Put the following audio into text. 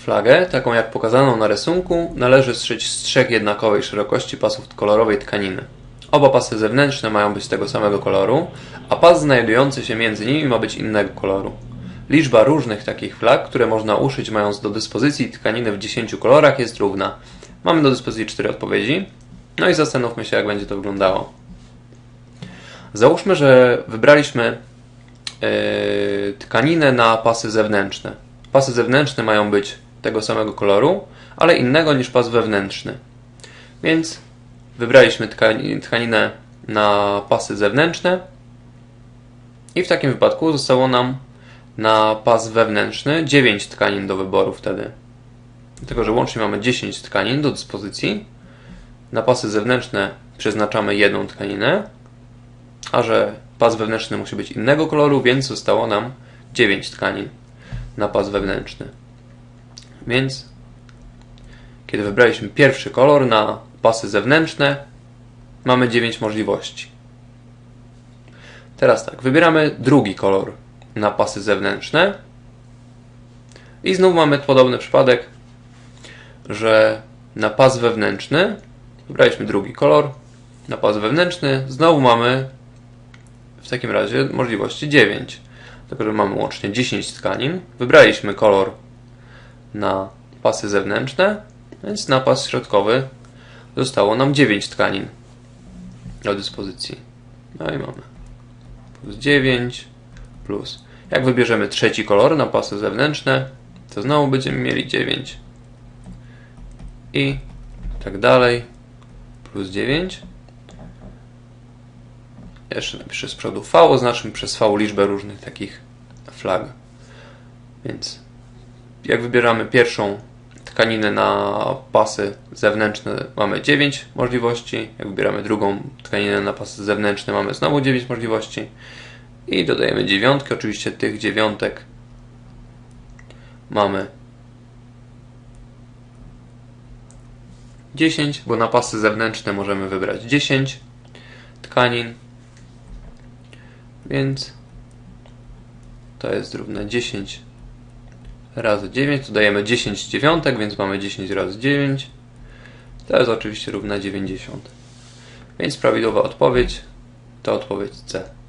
Flagę, taką jak pokazaną na rysunku, należy zszyć z trzech jednakowej szerokości pasów kolorowej tkaniny. Oba pasy zewnętrzne mają być tego samego koloru, a pas znajdujący się między nimi ma być innego koloru. Liczba różnych takich flag, które można uszyć mając do dyspozycji tkaniny w 10 kolorach jest równa. Mamy do dyspozycji 4 odpowiedzi. No i zastanówmy się, jak będzie to wyglądało. Załóżmy, że wybraliśmy yy, tkaninę na pasy zewnętrzne. Pasy zewnętrzne mają być tego samego koloru, ale innego niż pas wewnętrzny. Więc wybraliśmy tkani- tkaninę na pasy zewnętrzne i w takim wypadku zostało nam na pas wewnętrzny 9 tkanin do wyboru wtedy. Dlatego, że łącznie mamy 10 tkanin do dyspozycji. Na pasy zewnętrzne przeznaczamy jedną tkaninę, a że pas wewnętrzny musi być innego koloru, więc zostało nam 9 tkanin na pas wewnętrzny. Więc kiedy wybraliśmy pierwszy kolor na pasy zewnętrzne, mamy 9 możliwości. Teraz tak, wybieramy drugi kolor na pasy zewnętrzne i znów mamy podobny przypadek, że na pas wewnętrzny wybraliśmy drugi kolor, na pas wewnętrzny znowu mamy w takim razie możliwości 9. Dlatego, że mamy łącznie 10 tkanin. Wybraliśmy kolor na pasy zewnętrzne, więc na pas środkowy zostało nam 9 tkanin do dyspozycji. No i mamy plus 9 plus. Jak wybierzemy trzeci kolor na pasy zewnętrzne, to znowu będziemy mieli 9 i tak dalej plus 9 jeszcze napiszę z przodu V, oznaczmy przez V liczbę różnych takich flag. Więc jak wybieramy pierwszą tkaninę na pasy zewnętrzne, mamy 9 możliwości. Jak wybieramy drugą tkaninę na pasy zewnętrzne, mamy znowu 9 możliwości. I dodajemy dziewiątki. Oczywiście tych dziewiątek mamy 10, bo na pasy zewnętrzne możemy wybrać 10 tkanin. Więc to jest równe 10 razy 9. Tu dajemy 10 dziewiątek, więc mamy 10 razy 9. To jest oczywiście równe 90. Więc prawidłowa odpowiedź to odpowiedź C.